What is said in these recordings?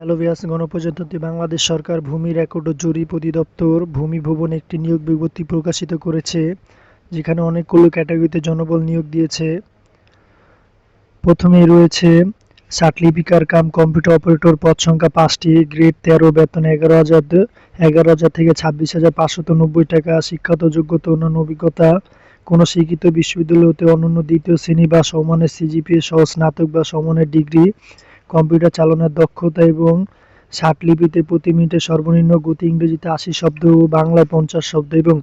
Hello গণপ্রজাতন্ত্রী বাংলাদেশ সরকার ভূমি record ও জরিপ অধিদপ্তর ভূমি ভবন একটি নিয়োগ বিজ্ঞপ্তি প্রকাশিত করেছে, যেখানে অনেকগুলো ক্যাটাগরিতে জনবল নিয়োগ দিয়েছে। প্রথমে রয়েছে সার্টিফিকার কাম কম্পিউটার অপারেটর পদ সংখ্যা পাঁচটি, গ্রেড তেরো, বেতন এগারো হাজার এগারো হাজার থেকে ছাব্বিশ হাজার পাঁচশত নব্বই টাকা, শিক্ষাগত যোগ্যতা, অন্যান্য অভিজ্ঞতা। কোনো শিক্ষিত বিশ্ববিদ্যালয় হতে অনন্য দ্বিতীয় শ্রেণি বা সমানের সিজিপিএ সহ স্নাতক বা সমানের ডিগ্রি কম্পিউটার চালানোর দক্ষতা এবং লিপিতে প্রতি মিনিটে সর্বনিম্ন গতি ইংরেজিতে আশি শব্দ ও বাংলায় পঞ্চাশ শব্দ এবং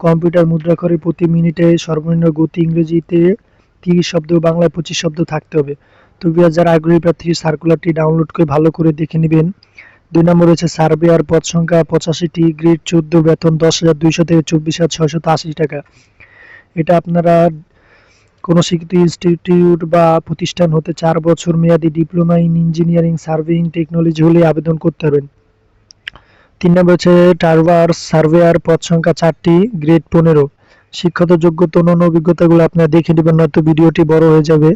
কম্পিউটার মুদ্রাক্ষরে প্রতি মিনিটে সর্বনিম্ন গতি ইংরেজিতে তিরিশ শব্দ ও বাংলায় পঁচিশ শব্দ থাকতে হবে। তো বিয়ার যারা আগ্রহী প্রার্থী সার্কুলারটি ডাউনলোড করে ভালো করে দেখে নেবেন। দুই নম্বর রয়েছে সার্ভেয়ার পদ সংখ্যা পঁচাশিটি গ্রেড চোদ্দ, বেতন দশ হাজার দুইশো থেকে চব্বিশ হাজার ছয়শত আশি টাকা। এটা আপনারা কোনো শিক্ষিত ইনস্টিটিউট বা প্রতিষ্ঠান হতে চার বছর মেয়াদি diploma in engineering surveying technology হলে আবেদন করতে পারবেন। তিন নম্বর হচ্ছে টার্ভার সার্ভেয়ার পদ সংখ্যা চারটি, গ্রেড পনেরো। শিক্ষত যোগ্যতা অন্যান্য অভিজ্ঞতাগুলো আপনারা দেখে নেবেন, নয়তো ভিডিওটি বড় হয়ে যাবে।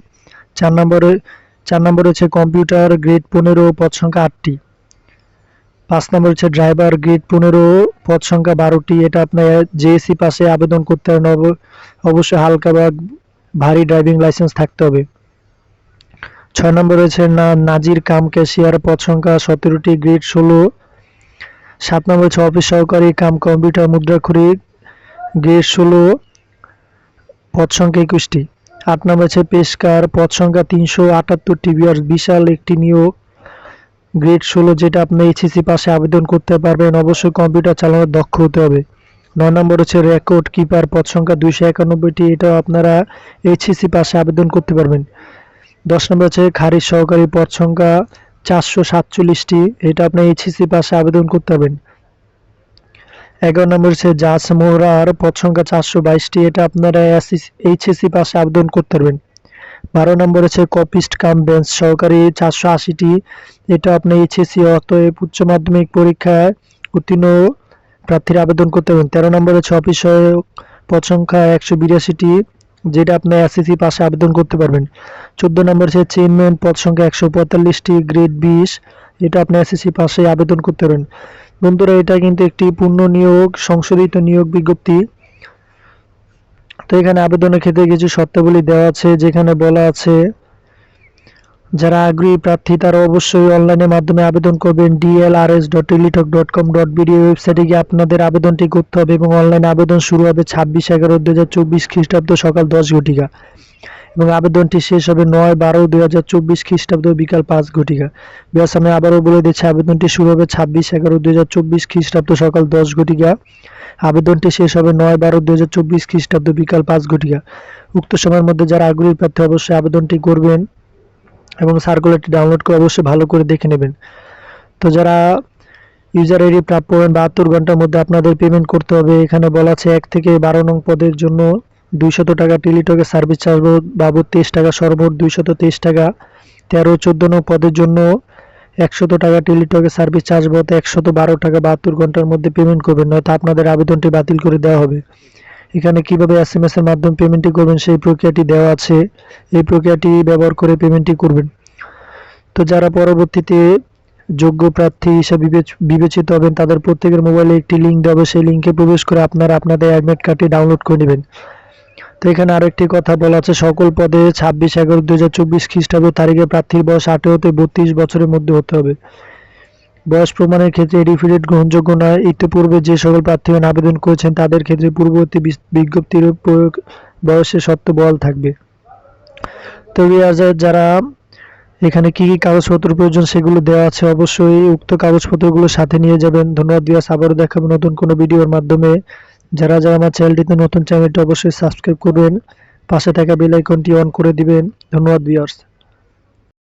চার নম্বরে, চার নম্বর হচ্ছে কম্পিউটার, গ্রেড পনেরো, পদ সংখ্যা আটটি। পাঁচ নম্বর হচ্ছে ড্রাইভার, গ্রেড পনেরো, পদ সংখ্যা বারোটি। এটা আপনার জেএসসি পাশে আবেদন করতে হবে অবশ্যই হালকা বা ভারী ড্রাইভিং লাইসেন্স থাকতে হবে। ছয় নম্বর রয়েছে না, নাজির কাম ক্যাশিয়ার পদ সংখ্যা সতেরোটি, গ্রেড ষোলো। সাত নম্বর হচ্ছে অফিস সহকারী, কাম কম্পিউটার মুদ্রাক্ষরী গ্রেড ষোলো পদ সংখ্যা একুশটি। আট নম্বর হচ্ছে পেশকার পদ সংখ্যা তিনশো আটাত্তরটি বিয়ার বিশাল একটি নিয়োগ। গ্রেড ষোলো যেটা আপনি এইচএসি পাশে আবেদন করতে পারবেন, অবশ্যই কম্পিউটার চালানোর দক্ষ হতে হবে। নয় নম্বর হচ্ছে রেকর্ড কিপার পদ সংখ্যা দুইশো একানব্বইটি এটাও আপনারা এইচএসি পাশে আবেদন করতে পারবেন। দশ নম্বর হচ্ছে খারিজ সহকারী পদ সংখ্যা চারশো সাতচল্লিশটি, এটা আপনি এইচএসি পাশে আবেদন করতে পারবেন। এগারো নম্বর হচ্ছে জাস মোহরার পদ সংখ্যা চারশো বাইশটি, এটা আপনারা এইচএসি পাশে আবেদন করতে পারবেন। বারো নম্বর হচ্ছে কপিস্ট কাম বেঞ্চ সহকারী চারশো আশিটি, এটা আপনি এইচএসি অতএব উচ্চ মাধ্যমিক পরীক্ষায় উত্তীর্ণ প্রার্থীরা আবেদন করতে পারবেন তেরো নম্বর হচ্ছে অফিস পদ সংখ্যা একশো বিরাশিটি, যেটা আপনি এসএসসি পাশে আবেদন করতে পারবেন। চোদ্দ নম্বর হচ্ছে চেয়ারম্যান পদ সংখ্যা একশো পঁয়তাল্লিশটি, গ্রেড বিশ এটা আপনি এসএসসি পাশে আবেদন করতে পারবেন বন্ধুরা, এটা কিন্তু একটি পূর্ণ নিয়োগ, সংশোধিত নিয়োগ বিজ্ঞপ্তি। তো এখানে আবেদনের ক্ষেত্রে কিছু শর্তাবলী দেওয়া আছে, যেখানে বলা আছে যারা আগ্রহী প্রার্থী, তারা অবশ্যই অনলাইনের মাধ্যমে আবেদন করবেন। DLRS dot Teletalk dot com dot BD ওয়েবসাইটে গিয়ে আপনাদের আবেদনটি করতে হবে এবং অনলাইনে আবেদন শুরু হবে ছাব্বিশ এগারো দু হাজার চব্বিশ খ্রিস্টাব্দ সকাল দশ ঘটিকা এবং আবেদনটি শেষ হবে নয় বারো দুই হাজার চব্বিশ খ্রিস্টাব্দ বিকাল পাঁচ ঘটিকা। ব্যাস, আমি আবারও বলে দিচ্ছি, আবেদনটি শুরু হবে ছাব্বিশ এগারো দুই হাজার চব্বিশ খ্রিস্টাব্দ সকাল দশ ঘটিকা। আবেদনটি শেষ হবে নয় বারো দু হাজার চব্বিশ খ্রিস্টাব্দ বিকাল পাঁচ ঘটিকা। উক্ত সময়ের মধ্যে যারা আগ্রহী প্রার্থী, অবশ্যই আবেদনটি করবেন। এবং সার্কুলারটি ডাউনলোড করে অবশ্যই ভালো করে দেখে নেবেন। তো যারা ইউজার আইডি প্রাপ্য হবেন, বাহাত্তর ঘণ্টার মধ্যে আপনাদের পেমেন্ট করতে হবে। এখানে বলা আছে এক থেকে বারো নং পদের জন্য দুইশত টাকা টেলিটকের সার্ভিস চার্জ বাবদ তেইশ টাকা, সর্বমোট দুইশত তেইশ টাকা। তেরো চোদ্দ নং পদের জন্য একশত টাকা টেলিটকের সার্ভিস চার্জ বাবদ একশত বারো টাকা, বাহাত্তর ঘণ্টার মধ্যে পেমেন্ট করবেন। নয়তো আপনাদের আবেদনটি বাতিল করে দেওয়া হবে। এখানে কীভাবে এস এম এর মাধ্যমে পেমেন্টটি করবেন সেই প্রক্রিয়াটি দেওয়া আছে। এই প্রক্রিয়াটি ব্যবহার করে পেমেন্টটি করবেন। তো যারা পরবর্তীতে যোগ্য প্রার্থী হিসেবে বিবেচিত হবেন, তাদের প্রত্যেকের মোবাইলে একটি লিঙ্ক দেবে সেই লিঙ্কে প্রবেশ করে আপনারা আপনাদের অ্যাডমিট কার্ডটি ডাউনলোড করে নেবেন। তো এখানে আরেকটি কথা বলা আছে। সকল পদে ছাব্বিশ এগারো দু হাজার চব্বিশ খ্রিস্টাব্দ তারিখে প্রার্থীর বয়স আঠেরো হতে বত্রিশ বছরের মধ্যে হতে হবে। বয়স প্রমাণের ক্ষেত্রে এডিফিডেট গ্রহণযোগ্য নয়। ইতিপূর্বে যে সকল প্রার্থীগণ আবেদন করেছেন, তাদের ক্ষেত্রে পূর্ববর্তী বিজ্ঞপ্তির প্রয়োগ বয়সের সত্য বল থাকবে। তো যারা এখানে কি কি কাগজপত্র প্রয়োজন সেগুলো দেওয়া আছে অবশ্যই উক্ত কাগজপত্রগুলো সাথে নিয়ে যাবেন। ধন্যবাদ বিয়াস আবারও দেখাবো নতুন কোনো ভিডিওর মাধ্যমে। যারা যারা আমার চ্যানেলটিতে নতুন, চ্যানেলটি অবশ্যই সাবস্ক্রাইব করবেন। পাশে থাকা বেল আইকনটি অন করে দিবেন। ধন্যবাদ বিয়ার্স